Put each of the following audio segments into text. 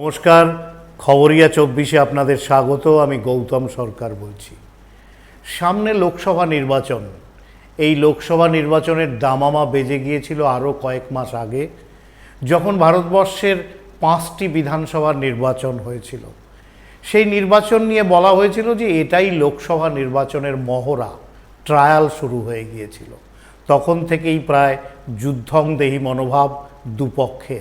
নমস্কার, খবরিয়া চব্বিশে আপনাদের স্বাগত, আমি গৌতম সরকার বলছি। সামনে লোকসভা নির্বাচন। এই লোকসভা নির্বাচনের দামামা বেজে গিয়েছিল আরও কয়েক মাস আগে, যখন ভারতবর্ষের পাঁচটি বিধানসভার নির্বাচন হয়েছিল। সেই নির্বাচন নিয়ে বলা হয়েছিল যে এটাই লোকসভা নির্বাচনের মহড়া, ট্রায়াল শুরু হয়ে গিয়েছিল। তখন থেকেই প্রায় যুদ্ধং যুদ্ধংদেহী মনোভাব দুপক্ষের।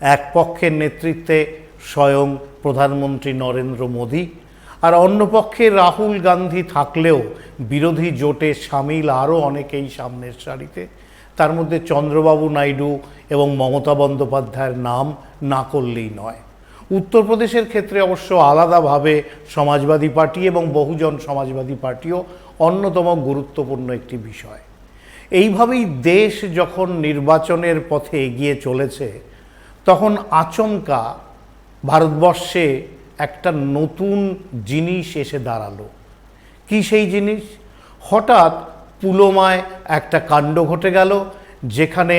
এক পক্ষের নেতৃত্বে স্বয়ং প্রধানমন্ত্রী নরেন্দ্র মোদী আর অন্যপক্ষে রাহুল গান্ধী থাকলেও বিরোধী জোটে সামিল আরও অনেকেই সামনের সারিতে। তার মধ্যে চন্দ্রবাবু নাইডু এবং মমতা বন্দ্যোপাধ্যায়ের নাম না করলেই নয়। উত্তরপ্রদেশের ক্ষেত্রে অবশ্য আলাদাভাবে সমাজবাদী পার্টি এবং বহুজন সমাজবাদী পার্টিও অন্যতম গুরুত্বপূর্ণ একটি বিষয়। এইভাবেই দেশ যখন নির্বাচনের পথে এগিয়ে চলেছে, তখন আচমকা ভারতবর্ষে একটা নতুন জিনিস এসে দাঁড়াল। কি সেই জিনিস? হঠাৎ পুলমায় একটা কাণ্ড ঘটে গেল, যেখানে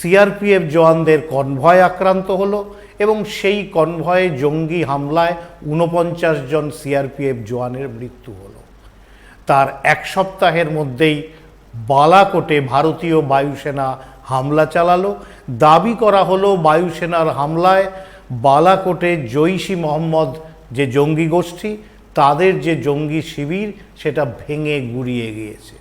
সিআরপিএফ জওয়ানদের কনভয় আক্রান্ত হলো এবং সেই কনভয়ে জঙ্গি হামলায় ঊনপঞ্চাশ জন সিআরপিএফ জওয়ানের মৃত্যু হলো। তার এক সপ্তাহের মধ্যেই বালাকোটে ভারতীয় বায়ুসেনা হামলা চালালো। দাবি করা হলো বায়ুসেনার হামলায় বালাকোটে জৈশি মোহাম্মদ যে জঙ্গি গোষ্ঠী, তাদের যে জঙ্গি শিবির, সেটা ভেঙে গুড়িয়ে গিয়েছে।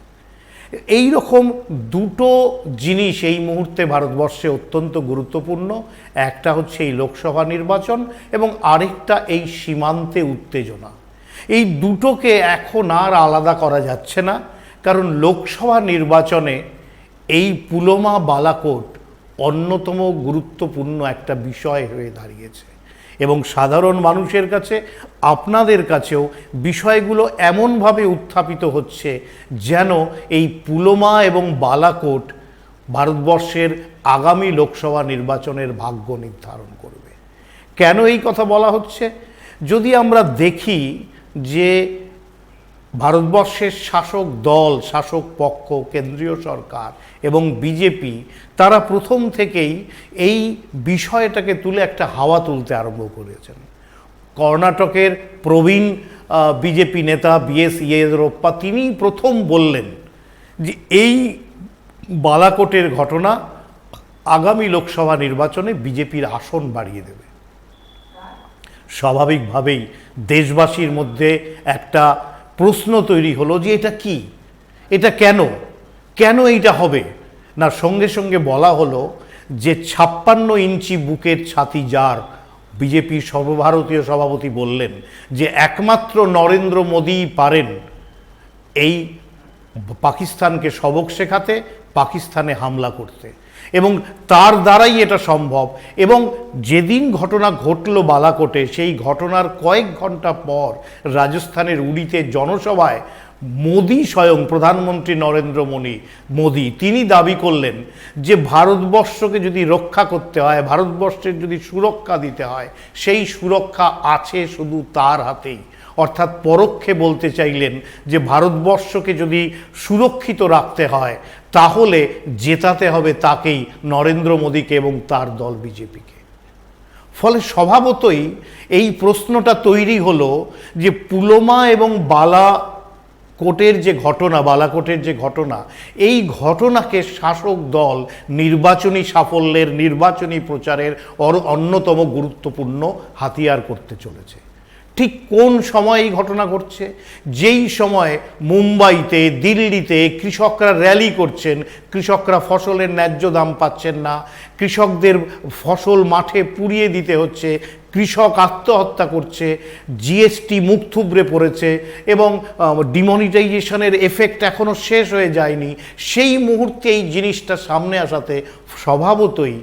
এই রকম দুটো জিনিস এই মুহূর্তে ভারতবর্ষে অত্যন্ত গুরুত্বপূর্ণ। একটা হচ্ছে এই লোকসভা নির্বাচন এবং আরেকটা এই সীমান্তে উত্তেজনা। এই দুটোকে এখন আর আলাদা করা যাচ্ছে না, কারণ লোকসভা নির্বাচনে এই পুলমা বালাকোট অন্যতম গুরুত্বপূর্ণ একটা বিষয় হয়ে দাঁড়িয়েছে। এবং সাধারণ মানুষের কাছে, আপনাদের কাছেও বিষয়গুলো এমনভাবে উত্থাপিত হচ্ছে যেন এই পুলমা এবং বালাকোট ভারতবর্ষের আগামী লোকসভা নির্বাচনের ভাগ্য নির্ধারণ করবে। কেন এই কথা বলা হচ্ছে? যদি আমরা দেখি যে ভারতবর্ষের শাসক দল, শাসক পক্ষ, কেন্দ্রীয় সরকার এবং বিজেপি, তারা প্রথম থেকেই এই বিষয়টাকে তুলে একটা হাওয়া তুলতে আরম্ভ করেছেন। কর্ণাটকের প্রবীণ বিজেপি নেতা বিএস ইয়েদুরপ্পা তিনি প্রথম বললেন যে এই বালাকোটের ঘটনা আগামী লোকসভা নির্বাচনে বিজেপির আসন বাড়িয়ে দেবে। স্বাভাবিকভাবেই দেশবাসীর মধ্যে একটা প্রশ্ন তৈরি হলো যে এটা কি? এটা কেন? কেন এইটা হবে? না, সঙ্গে সঙ্গে বলা হলো যে ছাপ্পান্ন ইঞ্চি বুকের ছাতি যার বিজেপির সর্বভারতীয় সভাপতি বললেন যে একমাত্র নরেন্দ্র মোদীই পারেন এই পাকিস্তানকে সবক শেখাতে, পাকিস্তানে হামলা করতে। এবং তার দ্বারাই এটা সম্ভব। এবং যেদিন ঘটনা ঘটল বালাকোটে, সেই ঘটনার কয়েক ঘণ্টা পর রাজস্থানের উড়িতে জনসভায় মোদি স্বয়ং প্রধানমন্ত্রী নরেন্দ্র মোদী, মোদি, তিনি দাবি করলেন যে ভারতবর্ষকে যদি রক্ষা করতে হয়, ভারতবর্ষের যদি সুরক্ষা দিতে হয়, সেই সুরক্ষা আছে শুধু তার হাতেই। অর্থাৎ পরোক্ষে বলতে চাইলেন যে ভারতবর্ষকে যদি সুরক্ষিত রাখতে হয় তাহলে জেতাতে হবে তাকেই নরেন্দ্র মোদীকে এবং তার দল বিজেপিকে। ফলে স্বভাবতই এই প্রশ্নটা তৈরি হলো যে পুলমা এবং বালা কোটের যে ঘটনা, বালাকোটের যে ঘটনা, এই ঘটনাকে শাসক দল নির্বাচনী সাফল্যের, নির্বাচনী প্রচারের অন্যতম গুরুত্বপূর্ণ হাতিয়ার করতে চলেছে। ঠিক কোন সময় এই ঘটনা ঘটছে? যেই সময় মুম্বাইতে, দিল্লিতে কৃষকরা র্যালি করছেন, কৃষকরা ফসলের ন্যায্য দাম পাচ্ছেন না, কৃষকদের ফসল মাঠে পুড়িয়ে দিতে হচ্ছে, কৃষক আত্মহত্যা করছে, জিএসটি মুখ থুবড়ে পড়েছে এবং ডিমনিটাইজেশনের এফেক্ট এখনও শেষ হয়ে যায়নি। সেই মুহূর্তে এই জিনিসটা সামনে আসাতে স্বভাবতই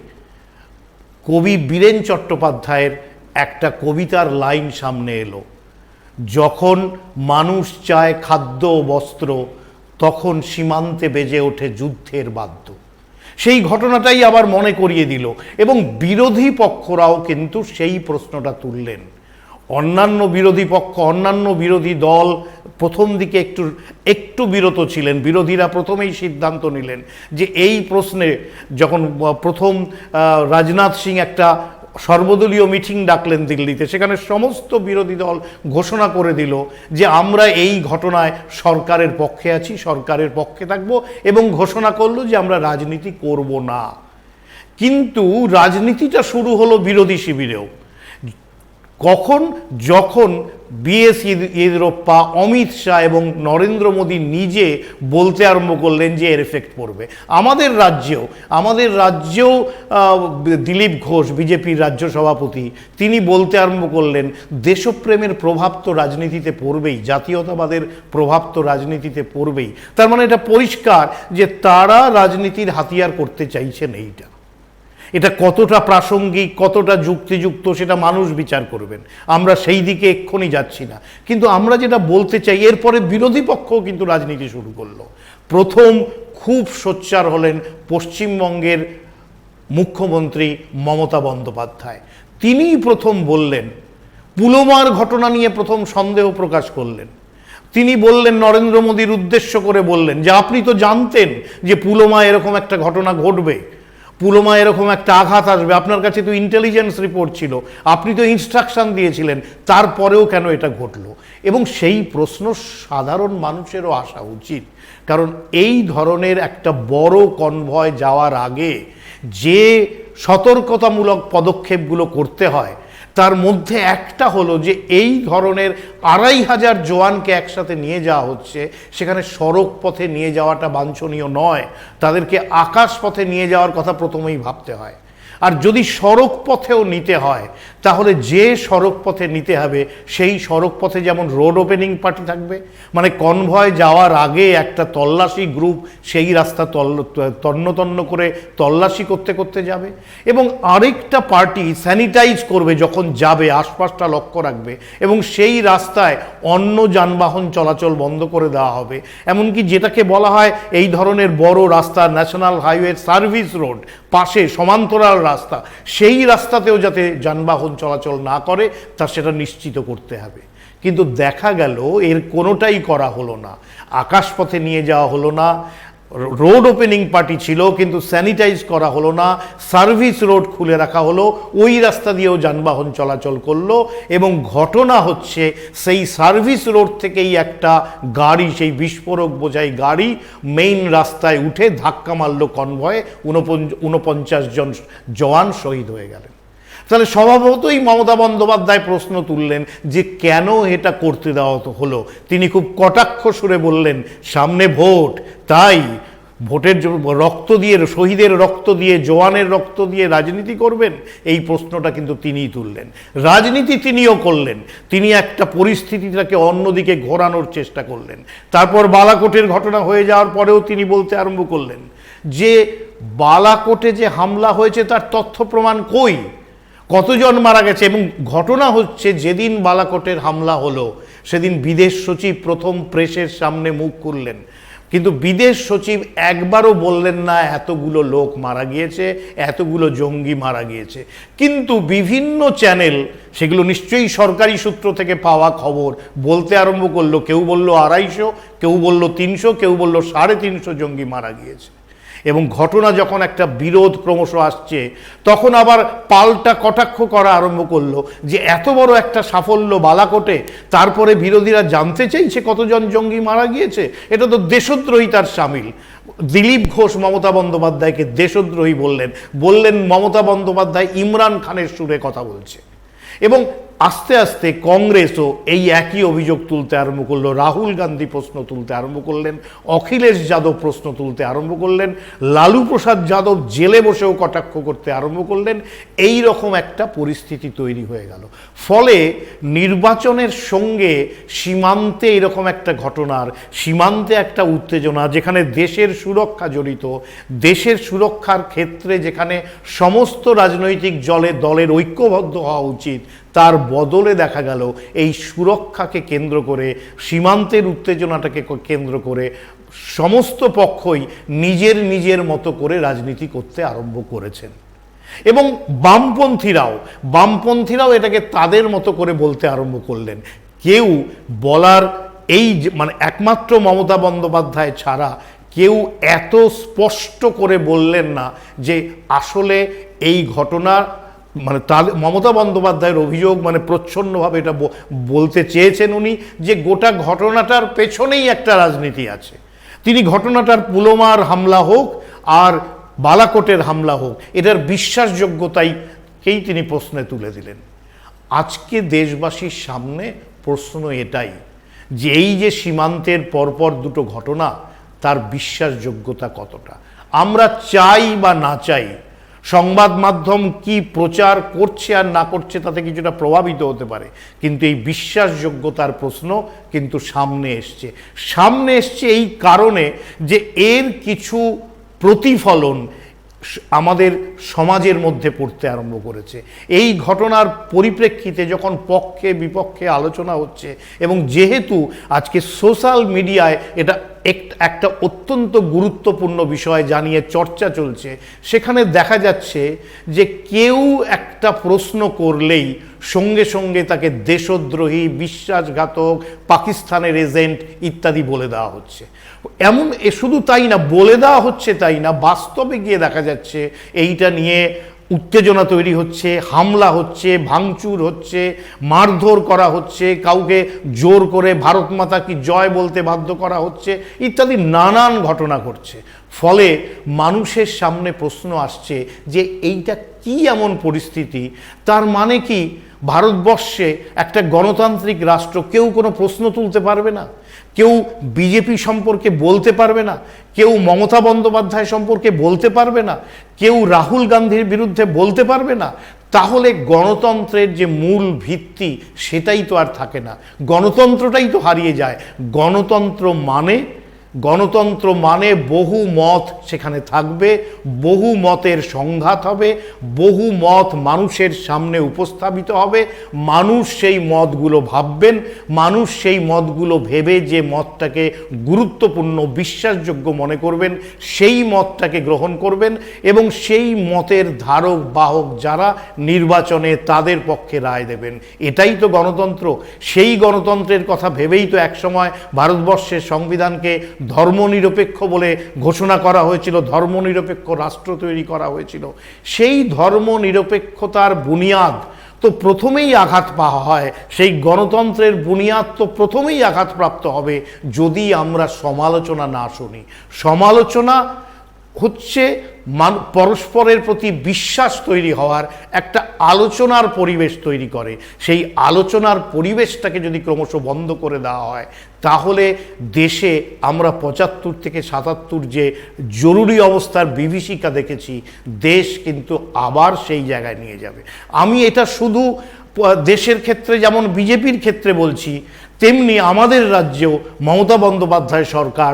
কবি বীরেন চট্টোপাধ্যায়ের একটা কবিতার লাইন সামনে এলো। যখন মানুষ চায় খাদ্য বস্ত্র, তখন সীমান্তে বেজে ওঠে যুদ্ধের বাদ্য। সেই ঘটনাটাই আবার মনে করিয়ে দিল এবং বিরোধী পক্ষরাও কিন্তু সেই প্রশ্নটা তুললেন। অন্যান্য বিরোধী পক্ষ, অন্যান্য বিরোধী দল প্রথম দিকে একটু একটু বিরত ছিলেন। বিরোধীরা প্রথমেই সিদ্ধান্ত নিলেন যে এই প্রশ্নে যখন প্রথম রাজনাথ সিং একটা সর্বদলীয় মিটিং ডাকলেন দিল্লিতে। সেখানে সমস্ত বিরোধী দল ঘোষণা করে দিল যে আমরা এই ঘটনায় সরকারের পক্ষে আছি, সরকারের পক্ষে থাকব এবং ঘোষণা করল যে আমরা রাজনীতি করব না। কিন্তু রাজনীতিটা শুরু হলো বিরোধী শিবিরেও। কখন, যখন বিএস ইয়েদিউরাপ্পা অমিত শাহ এবং নরেন্দ্র মোদী নিজে বলতে আরম্ভ করলেন যে এর এফেক্ট পড়বে। আমাদের রাজ্যেও আমাদের রাজ্যেও দিলীপ ঘোষ, বিজেপির রাজ্য সভাপতি, তিনি বলতে আরম্ভ করলেন, দেশপ্রেমের প্রভাব তো রাজনীতিতে পড়বেই, জাতীয়তাবাদের প্রভাব তো রাজনীতিতে পড়বেই। তার মানে এটা পরিষ্কার যে তারা রাজনীতির হাতিয়ার করতে চাইছেন এইটা। এটা কতটা প্রাসঙ্গিক, কতটা যুক্তিযুক্ত সেটা মানুষ বিচার করবেন। আমরা সেই দিকে এক্ষুনি যাচ্ছি না। কিন্তু আমরা যেটা বলতে চাই, এরপরে বিরোধী পক্ষও কিন্তু রাজনীতি শুরু করল। প্রথম খুব সোচ্চার হলেন পশ্চিমবঙ্গের মুখ্যমন্ত্রী মমতা বন্দ্যোপাধ্যায়। তিনিই প্রথম বললেন পুলমার ঘটনা নিয়ে প্রথম সন্দেহ প্রকাশ করলেন। তিনি বললেন, নরেন্দ্র মোদীর উদ্দেশ্য করে বললেন যে, আপনি তো জানতেন যে পুলমা এরকম একটা ঘটনা ঘটবে। পুলমা এরকম একটা আঘাত আসবে। আপনার কাছে তো ইন্টেলিজেন্স রিপোর্ট ছিল। আপনি তো ইনস্ট্রাকশন দিয়েছিলেন। তারপরেও কেন এটা ঘটলো? এবং সেই প্রশ্ন সাধারণ মানুষেরও আসা উচিত। কারণ এই ধরনের একটা বড় কনভয় যাওয়ার আগে যে সতর্কতামূলক পদক্ষেপগুলো করতে হয় তার মধ্যে একটা হলো যে এই ধরনের আড়াই হাজার জোয়ানকে একসাথে নিয়ে যাওয়া হচ্ছে, সেখানে সড়ক পথে নিয়ে যাওয়াটা বাঞ্ছনীয় নয়। তাদেরকে আকাশ পথে নিয়ে যাওয়ার কথা প্রথমেই ভাবতে হয়। আর যদি সড়ক পথেও নিতে হয়, তাহলে যে সড়ক পথে নিতে হবে, সেই সড়ক পথে যেমন রোড ওপেনিং পার্টি থাকবে মানে কনভয় যাওয়ার আগে একটা তল্লাশি গ্রুপ সেই রাস্তা তল্ল তন্ন তন্ন করে তল্লাশি করতে করতে যাবে। এবং আরেকটা পার্টি স্যানিটাইজ করবে যখন যাবে, আশপাশটা লক্ষ্য রাখবে এবং সেই রাস্তায় অন্য যানবাহন চলাচল বন্ধ করে দেওয়া হবে। এমনকি যেটাকে বলা হয় এই ধরনের বড় রাস্তা, ন্যাশনাল হাইওয়ে সার্ভিস রোড, পাশে সমান্তরাল রাস্তা সেই রাস্তাতেও যাতে যানবাহন চলাচল না করে, তা সেটা নিশ্চিত করতে হবে। কিন্তু দেখা গেল, এর কোনোটাই করা হলো না। আকাশপথে নিয়ে যাওয়া হলো না। রোড ওপেনিং পার্টি ছিল, কিন্তু স্যানিটাইজ করা হলো না, সার্ভিস রোড খুলে রাখা হলো, ওই রাস্তা দিয়েও যানবাহন চলাচল করল, এবং ঘটনা হচ্ছে সেই সার্ভিস রোড থেকেই একটা গাড়ি, সেই বিস্ফোরক বোঝাই গাড়ি মেইন রাস্তায় উঠে ধাক্কা মারলো কনভয়ে উনপঞ্চাশ জন জওয়ান শহীদ হয়ে গেলেন। তাহলে স্বভাবতই মমতা বন্দ্যোপাধ্যায় প্রশ্ন তুললেন যে কেন এটা করতে দেওয়া হলো। তিনি খুব কটাক্ষ সুরে বললেন, সামনে ভোট, তাই ভোটের রক্ত দিয়ে, শহীদের রক্ত দিয়ে, জওয়ানের রক্ত দিয়ে রাজনীতি করবেন? এই প্রশ্নটা কিন্তু তিনিই তুললেন। রাজনীতি তিনিও করলেন। তিনি একটা পরিস্থিতিটাকে অন্যদিকে ঘোরানোর চেষ্টা করলেন। তারপর বালাকোটের ঘটনা হয়ে যাওয়ার পরেও তিনি বলতে আরম্ভ করলেন যে, বালাকোটে যে হামলা হয়েছে তার তথ্য প্রমাণ কই? কতজন মারা গেছে এবং ঘটনা হচ্ছে যেদিন বালাকোটের হামলা হলো, সেদিন বিদেশ সচিব প্রথম প্রেসের সামনে মুখ খুললেন। কিন্তু বিদেশ সচিব একবারও বললেন না, এতগুলো লোক মারা গিয়েছে, এতগুলো জঙ্গি মারা গিয়েছে। কিন্তু বিভিন্ন চ্যানেল, সেগুলো নিশ্চয়ই সরকারি সূত্র থেকে পাওয়া খবর, বলতে আরম্ভ করল, কেউ বলল আড়াইশো, কেউ বলল তিনশো, কেউ বলল সাড়ে তিনশো জঙ্গি মারা গিয়েছে। এবং ঘটনা যখন একটা বিরোধ ক্রমশ আসছে, তখন আবার পাল্টা কটাক্ষ করা আরম্ভ করল যে এত বড় একটা সাফল্য বালাকোটে, তারপরে বিরোধীরা জানতে চাইছে কতজন জঙ্গি মারা গিয়েছে? এটা তো দেশদ্রোহিতার সামিল। দিলীপ ঘোষ মমতা বন্দ্যোপাধ্যায়কে দেশদ্রোহী বললেন। বললেন মমতা বন্দ্যোপাধ্যায় ইমরান খানের সুরে কথা বলছে। এবং আস্তে আস্তে কংগ্রেসও এই একই অভিযোগ তুলতে আরম্ভ করল। রাহুল গান্ধী প্রশ্ন তুলতে আরম্ভ করলেন, অখিলেশ যাদব প্রশ্ন তুলতে আরম্ভ করলেন, লালু প্রসাদ যাদব জেলে বসেও কটাক্ষ করতে আরম্ভ করলেন। এই রকম একটা পরিস্থিতি তৈরি হয়ে গেল। ফলে নির্বাচনের সঙ্গে সীমান্তে এরকম একটা ঘটনার, সীমান্তে একটা উত্তেজনা, যেখানে দেশের সুরক্ষা জড়িত, দেশের সুরক্ষার ক্ষেত্রে যেখানে সমস্ত রাজনৈতিক জলে দলের ঐক্যবদ্ধ হওয়া উচিত তার বদলে দেখা গেল এই সুরক্ষাকে কেন্দ্র করে, সীমান্তের উত্তেজনাটাকে কেন্দ্র করে সমস্ত পক্ষই নিজের নিজের মতো করে রাজনীতি করতে আরম্ভ করেছেন। এবং বামপন্থীরাও বামপন্থীরাও এটাকে তাদের মতো করে বলতে আরম্ভ করলেন। কেউ বলার এই মানে একমাত্র মমতা বন্দ্যোপাধ্যায় ছাড়া কেউ এত স্পষ্ট করে বললেন না যে আসলে এই ঘটনা মানে তাদের মমতা বন্দ্যোপাধ্যায়ের অভিযোগ মানে প্রচ্ছন্নভাবে এটা বলতে চেয়েছেন উনি যে গোটা ঘটনাটার পেছনেই একটা রাজনীতি আছে। তিনি ঘটনাটার পুলমার হামলা হোক আর বালাকোটের হামলা হোক, এটার বিশ্বাসযোগ্যতাইকেই তিনি প্রশ্নে তুলে দিলেন। আজকে দেশবাসীর সামনে প্রশ্ন এটাই যে এই যে সীমান্তের পরপর দুটো ঘটনা, তার বিশ্বাসযোগ্যতা কতটা? আমরা চাই বা না চাই সংবাদ মাধ্যম কি প্রচার করছে আর না করছে তাতে কিছুটা প্রভাবিত হতে পারে। কিন্তু এই বিশ্বাসযোগ্যতার প্রশ্ন কিন্তু সামনে এসছে। সামনে এসছে এই কারণে যে এর কিছু প্রতিফলন আমাদের সমাজের মধ্যে পড়তে আরম্ভ করেছে। এই ঘটনার পরিপ্রেক্ষিতে যখন পক্ষে বিপক্ষে আলোচনা হচ্ছে এবং যেহেতু আজকে সোশ্যাল মিডিয়ায় এটা একটা অত্যন্ত গুরুত্বপূর্ণ বিষয় জানিয়ে চর্চা চলছে। সেখানে দেখা যাচ্ছে যে কেউ একটা প্রশ্ন করলেই সঙ্গে সঙ্গে তাকে দেশদ্রোহী, বিশ্বাসঘাতক, পাকিস্তানের এজেন্ট ইত্যাদি বলে দেওয়া হচ্ছে। এমন শুধু তাই না, বলে দেওয়া হচ্ছে তাই না, বাস্তবে গিয়ে দেখা যাচ্ছে এইটা নিয়ে উত্তেজনা তৈরি হচ্ছে, হামলা হচ্ছে, ভাঙচুর হচ্ছে, মারধর করা হচ্ছে, কাউকে জোর করে ভারত মাতা কি জয় বলতে বাধ্য করা হচ্ছে, ইত্যাদি নানান ঘটনা ঘটছে। ফলে মানুষের সামনে প্রশ্ন আসছে যে এইটা কি এমন পরিস্থিতি? তার মানে কি ভারতবর্ষে একটা গণতান্ত্রিক রাষ্ট্র কেউ কোনো প্রশ্ন তুলতে পারবে না। কেউ বিজেপি সম্পর্কে বলতে পারবে না। কেউ মমতা বন্দ্যোপাধ্যায় সম্পর্কে বলতে পারবে না। কেউ রাহুল গান্ধীর বিরুদ্ধে বলতে পারবে না। তাহলে গণতন্ত্রের যে মূল ভিত্তি সেটাই তো আর থাকে না। গণতন্ত্রটাই তো হারিয়ে যায়। গণতন্ত্র মানে গণতন্ত্র মানে বহু মত সেখানে থাকবে, বহু মতের সংঘাত হবে, বহু মত মানুষের সামনে উপস্থাপিত হবে, মানুষ সেই মতগুলো ভাববেন, মানুষ সেই মতগুলো ভেবে যে মতটাকে গুরুত্বপূর্ণ, বিশ্বাসযোগ্য মনে করবেন, সেই মতটাকে গ্রহণ করবেন এবং সেই মতের ধারক, বাহক যারা নির্বাচনে তাদের পক্ষে রায় দেবেন। এটাই তো গণতন্ত্র। সেই গণতন্ত্রের কথা ভেবেই তো একসময় ভারতবর্ষের সংবিধানকে ধর্মনিরপেক্ষ বলে ঘোষণা করা হয়েছিল, ধর্মনিরপেক্ষ রাষ্ট্র তৈরি করা হয়েছিল। সেই ধর্মনিরপেক্ষতার বুনিয়াদ তো প্রথমেই আঘাত পাওয়া হয়, সেই গণতন্ত্রের বুনিয়াদ তো প্রথমেই আঘাতপ্রাপ্ত হবে যদি আমরা সমালোচনা না শুনি। সমালোচনা হচ্ছে মান পরস্পরের প্রতি বিশ্বাস তৈরি হওয়ার একটা আলোচনার পরিবেশ তৈরি করে। সেই আলোচনার পরিবেশটাকে যদি ক্রমশ বন্ধ করে দেওয়া হয়, তাহলে দেশে আমরা পঁচাত্তর থেকে সাতাত্তর যে জরুরি অবস্থার বিভীষিকা দেখেছি, দেশ কিন্তু আবার সেই জায়গায় নিয়ে যাবে। আমি এটা শুধু দেশের ক্ষেত্রে যেমন বিজেপির ক্ষেত্রে বলছি, তেমনি আমাদের রাজ্যেও মমতা বন্দ্যোপাধ্যায় সরকার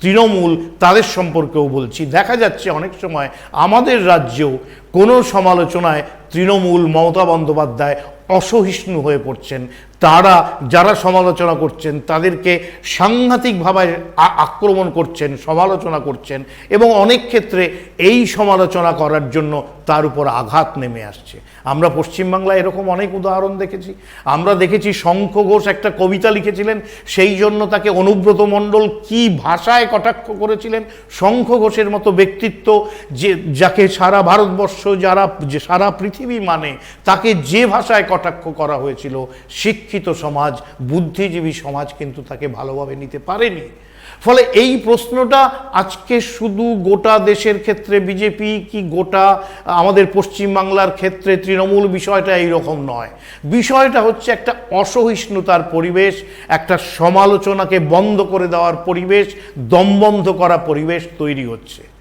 তৃণমূল তাদের সম্পর্কেও বলছি। দেখা যাচ্ছে অনেক সময় আমাদের রাজ্যেও কোনো সমালোচনায় তৃণমূল মমতা বন্দ্যোপাধ্যায় অসহিষ্ণু হয়ে পড়ছেন। তারা যারা সমালোচনা করছেন, তাদেরকে সাংঘাতিকভাবে আক্রমণ করছেন, সমালোচনা করছেন এবং অনেক ক্ষেত্রে এই সমালোচনা করার জন্য তার উপর আঘাত নেমে আসছে। আমরা পশ্চিমবাংলায় এরকম অনেক উদাহরণ দেখেছি। আমরা দেখেছি শঙ্খ ঘোষ একটা কবিতা লিখেছিলেন, সেই জন্য তাকে অনুব্রত মণ্ডল কি ভাষায় কটাক্ষ করেছিলেন। শঙ্খ ঘোষের মতো ব্যক্তিত্ব যে, যাকে সারা ভারতবর্ষ যারা যে সারা পৃথিবী মানে তাকে যে ভাষায় কটাক্ষ করা হয়েছিল, শিক্ষিত সমাজ, বুদ্ধিজীবী সমাজ কিন্তু তাকে ভালোভাবে নিতে পারেনি। ফলে এই প্রশ্নটা আজকে শুধু গোটা দেশের ক্ষেত্রে, বিজেপি কি গোটা, আমাদের পশ্চিমবাংলার ক্ষেত্রে তৃণমূল বিষয়টা এইরকম নয়। বিষয়টা হচ্ছে একটা অসহিষ্ণুতার পরিবেশ, একটা সমালোচনাকে বন্ধ করে দেওয়ার পরিবেশ, দমবন্ধ করা পরিবেশ তৈরি হচ্ছে।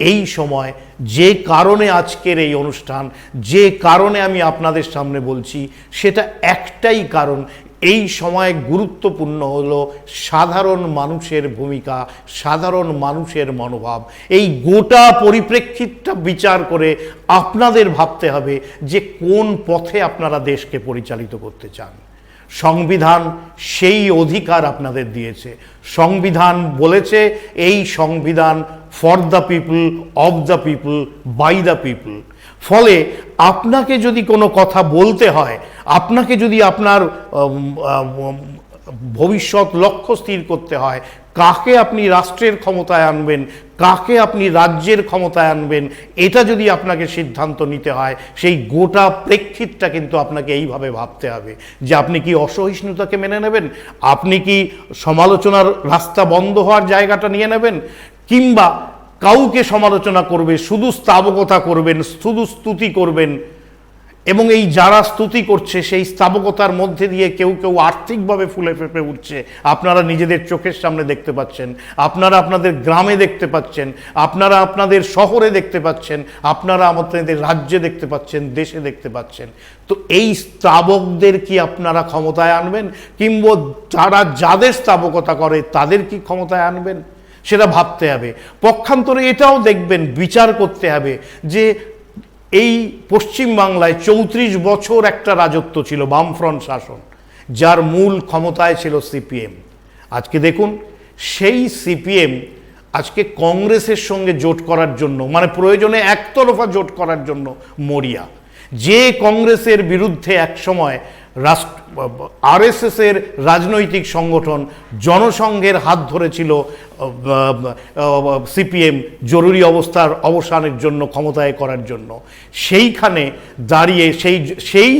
এই সময় যে কারণে আজকের এই অনুষ্ঠান, যে কারণে আমি আপনাদের সামনে বলছি, সেটা একটাই কারণ, এই সময় গুরুত্বপূর্ণ হলো সাধারণ মানুষের ভূমিকা, সাধারণ মানুষের মনোভাব। এই গোটা পরিপ্রেক্ষিতটা বিচার করে আপনাদের ভাবতে হবে যে কোন পথে আপনারা দেশকে পরিচালিত করতে চান। সংবিধান সেই অধিকার আপনাদের দিয়েছে। সংবিধান বলেছে, এই সংবিধান for the people of the people by the people ফলে আপনাকে যদি কোনো কথা বলতে হয়, আপনাকে যদি আপনার ভবিষ্যৎ লক্ষ্য স্থির করতে হয় কাকে আপনি রাষ্ট্রের ক্ষমতায় আনবেন? কাকে আপনি রাজ্যের ক্ষমতায় আনবেন? এটা যদি আপনাকে সিদ্ধান্ত নিতে হয়, সেই গোটা প্রেক্ষিতটা কিন্তু আপনাকে এইভাবে ভাবতে হবে যে আপনি কি অসহিষ্ণুতাকে মেনে নেবেন? আপনি কি সমালোচনার রাস্তা বন্ধ হওয়ার জায়গাটা নিয়ে নেবেন? কিংবা কাউকে সমালোচনা করবে, শুধু স্তাবকতা করবেন, শুধু স্তুতি করবেন? এবং এই যারা স্তুতি করছে, সেই স্থাবকতার মধ্যে দিয়ে কেউ কেউ আর্থিকভাবে ফুলে ফেপে উঠছে। আপনারা নিজেদের চোখের সামনে দেখতে পাচ্ছেন, আপনারা আপনাদের গ্রামে দেখতে পাচ্ছেন, আপনারা আপনাদের শহরে দেখতে পাচ্ছেন, আপনারা আপনাদের রাজ্যে দেখতে পাচ্ছেন, দেশে দেখতে পাচ্ছেন। তো এই স্থাবকদের কি আপনারা ক্ষমতায় আনবেন? কিংবা যারা যাদের স্থাবকতা করে, তাদের কি ক্ষমতায় আনবেন? সেটা ভাবতে হবে। পক্ষান্তরে এটাও দেখবেন, বিচার করতে হবে যে এই পশ্চিমবাংলায় চৌত্রিশ বছর একটা রাজত্ব ছিল, বামফ্রন্ট শাসন, যার মূল ক্ষমতায় ছিল সিপিএম। আজকে দেখুন, সেই সিপিএম আজকে কংগ্রেসের সঙ্গে জোট করার জন্য মানে প্রয়োজনে একতরফা জোট করার জন্য মরিয়া। যে কংগ্রেসের বিরুদ্ধে একসময় রাষ্ট্র আরএসএসের রাজনৈতিক সংগঠন জনসংঘের হাত ধরেছিল সিপিএম জরুরি অবস্থার অবসানের জন্য, ক্ষমতায় করার জন্য। সেইখানে দাঁড়িয়ে সেই সেই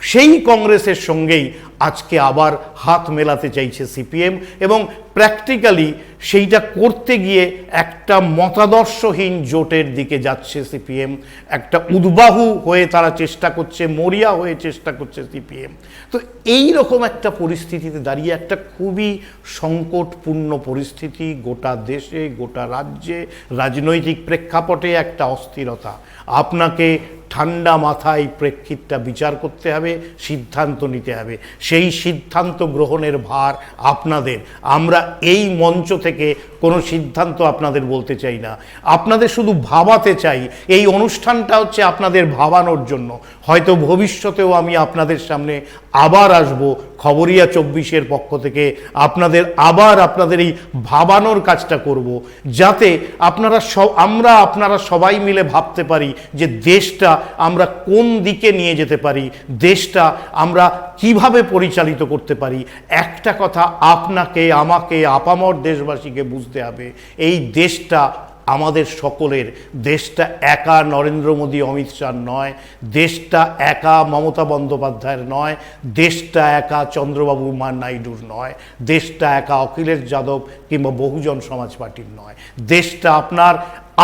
সেই কংগ্রেসের সঙ্গেই আজকে আবার হাত মেলাতে চাইছে সিপিএম এবং প্র্যাকটিক্যালি সেইটা করতে গিয়ে একটা মতাদর্শহীন জোটের দিকে যাচ্ছে সিপিএম। একটা উদ্বাহু হয়ে তারা চেষ্টা করছে, মরিয়া হয়ে চেষ্টা করছে সিপিএম। তো এই রকম একটা পরিস্থিতিতে দাঁড়িয়ে একটা খুবই সংকটপূর্ণ পরিস্থিতি, গোটা দেশে, গোটা রাজ্যে, রাজনৈতিক প্রেক্ষাপটে একটা অস্থিরতা। আপনাকে ঠান্ডা মাথায় প্রেক্ষিতটা বিচার করতে হবে, সিদ্ধান্ত নিতে হবে। সেই সিদ্ধান্ত গ্রহণের ভার আপনাদের। আমরা এই মঞ্চ থেকে কোনো সিদ্ধান্ত আপনাদের বলতে চাই না। আপনাদের শুধু ভাবাতে চাই, এই অনুষ্ঠানটা হচ্ছে আপনাদের ভাবানোর জন্য। হয়তো ভবিষ্যতেও আমি আপনাদের সামনে আবার আসব খবরিয়া চব্বিশের পক্ষ থেকে। আপনাদের আবার আপনাদের এই ভাবানোর কাজটা করব, যাতে আপনারা সব, আমরা আপনারা সবাই মিলে ভাবতে পারি যে দেশটা আমরা কোন দিকে নিয়ে যেতে পারি, দেশটা আমরা কীভাবে পরিচালিত করতে পারি। একটা কথা আপনাকে, আমাকে, আপামর দেশবাসীকে বুঝতে হবে, এই দেশটা আমাদের সকলের, দেশটা একা নরেন্দ্র মোদী, অমিত শাহ নয়, দেশটা একা মমতা বন্দ্যোপাধ্যায়ের নয়, দেশটা একা চন্দ্রবাবু মা নাইডুর নয়, দেশটা একা অখিলেশ যাদব কিংবা বহুজন সমাজ পার্টির নয়, দেশটা আপনার,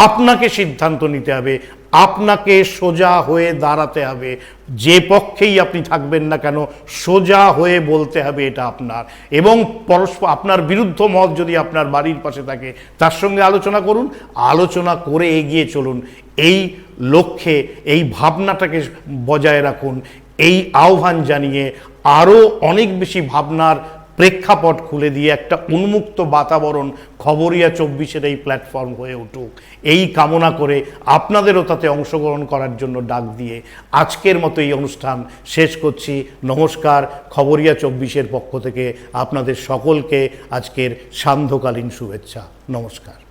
আপনাকে সিদ্ধান্ত নিতে হবে আপনাকে সোজা হয়ে দাঁড়াতে হবে। যে পক্ষেই আপনি থাকবেন না কেন, সোজা হয়ে বলতে হবে এটা আপনার। এবং পরস্পর আপনার বিরুদ্ধ মত যদি আপনার বাড়ির পাশে থাকে, তার সঙ্গে আলোচনা করুন, আলোচনা করে এগিয়ে চলুন। এই লক্ষ্যে, এই ভাবনাটাকে বজায় রাখুন। এই আহ্বান জানিয়ে আরও অনেক বেশি ভাবনার প্রেক্ষাপট খুলে দিয়ে একটা উন্মুক্ত বাতাবরণ খবরিয়া চব্বিশের এই প্ল্যাটফর্ম হয়ে উঠুক। এই কামনা করে আপনাদেরও তাতে অংশগ্রহণ করার জন্য ডাক দিয়ে আজকের মতো এই অনুষ্ঠান শেষ করছি। নমস্কার, খবরিয়া চব্বিশের পক্ষ থেকে আপনাদের সকলকে আজকের সান্ধ্যকালীন শুভেচ্ছা। নমস্কার।